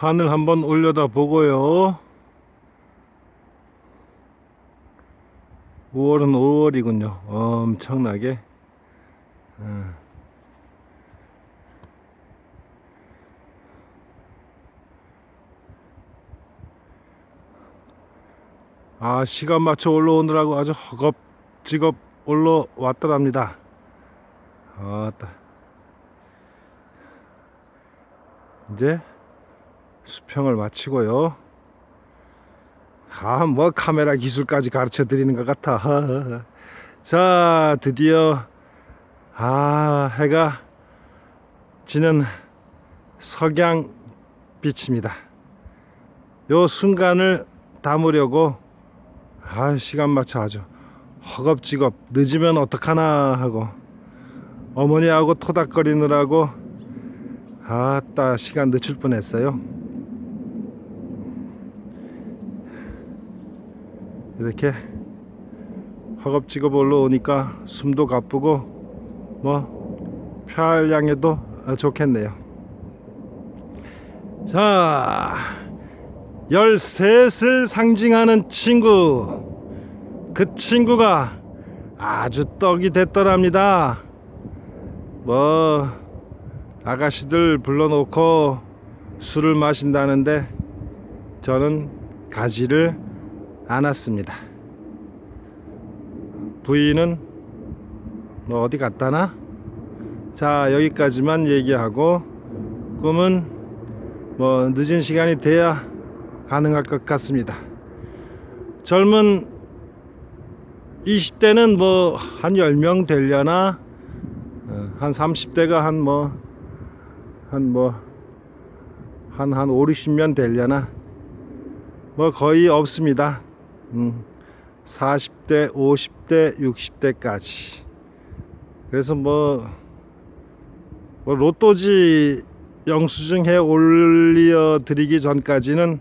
하늘 한번 올려다 보고요. 5월은 5월이군요. 엄청나게. 어. 아, 시간 맞춰 올라오느라고 아주 허겁지겁 올라왔더랍니다. 아따. 이제 수평을 마치고요. 아, 뭐 카메라 기술까지 가르쳐 드리는 것 같아. 자, 드디어 아, 해가 지는 석양 빛입니다. 요 순간을 담으려고 아, 시간 맞춰 아주 허겁지겁 늦으면 어떡하나 하고 어머니하고 토닥거리느라고 아따 시간 늦출 뻔 했어요. 이렇게 허겁지겁 올라오니까 숨도 가쁘고 뭐漂亮해도 좋겠네요. 자, 13을 상징하는 친구. 그 친구가 아주 떡이 됐더랍니다. 뭐 아가씨들 불러놓고 술을 마신다는데 저는 가지를 않았습니다. 부인은 뭐 어디 갔다나? 자 여기까지만 얘기하고 꿈은 뭐 늦은 시간이 돼야 가능할 것 같습니다. 젊은 20대는 뭐 한 10명 되려나 어, 한 30대가 한뭐한뭐 한 한 5, 60명 되려나 뭐 거의 없습니다. 음, 40대, 50대, 60대까지. 그래서 뭐, 뭐 로또지 영수증 해 올려 드리기 전까지는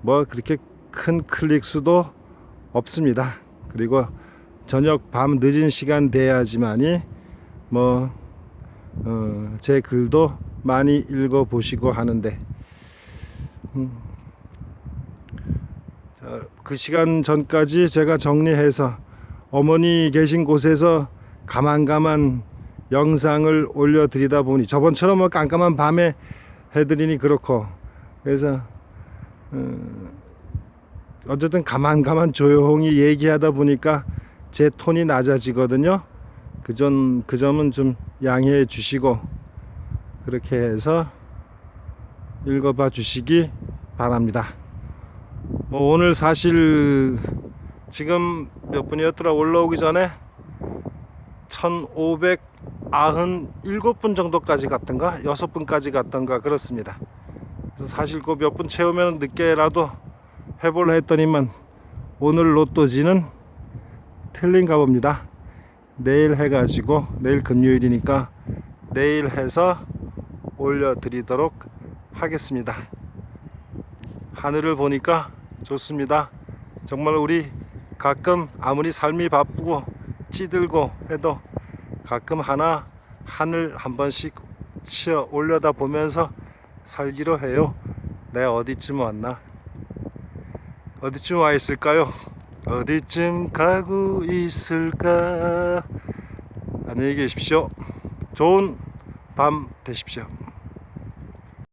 뭐 그렇게 큰 클릭 수도 없습니다. 그리고 저녁 밤 늦은 시간 돼야지만이 뭐, 어, 제 글도 많이 읽어 보시고 하는데, 음, 자, 그 시간 전까지 제가 정리해서 어머니 계신 곳에서 가만가만 영상을 올려드리다 보니 저번처럼 뭐 깜깜한 밤에 해드리니 그렇고 그래서 어, 어쨌든 가만가만 조용히 얘기하다 보니까 제 톤이 낮아지거든요. 그전 그 점은 좀 양해해 주시고 그렇게 해서 읽어봐 주시기 바랍니다. 뭐 오늘 사실 지금 몇 분이었더라 올라오기 전에 1597분 정도까지 갔던가 6분까지 갔던가 그렇습니다. 사실 그 몇 분 채우면 늦게라도 해볼라 했더니만 오늘 로또지는 틀린가 봅니다. 내일 해가지고 내일 금요일이니까 내일 해서 올려드리도록 하겠습니다. 하늘을 보니까 좋습니다. 정말 우리 가끔 아무리 삶이 바쁘고 찌들고 해도 가끔 하나 하늘 한 번씩 치어 올려다 보면서 살기로 해요. 내가 어디쯤 왔나? 어디쯤 와 있을까요? 어디쯤 가고 있을까? 안녕히 계십시오. 좋은 밤 되십시오.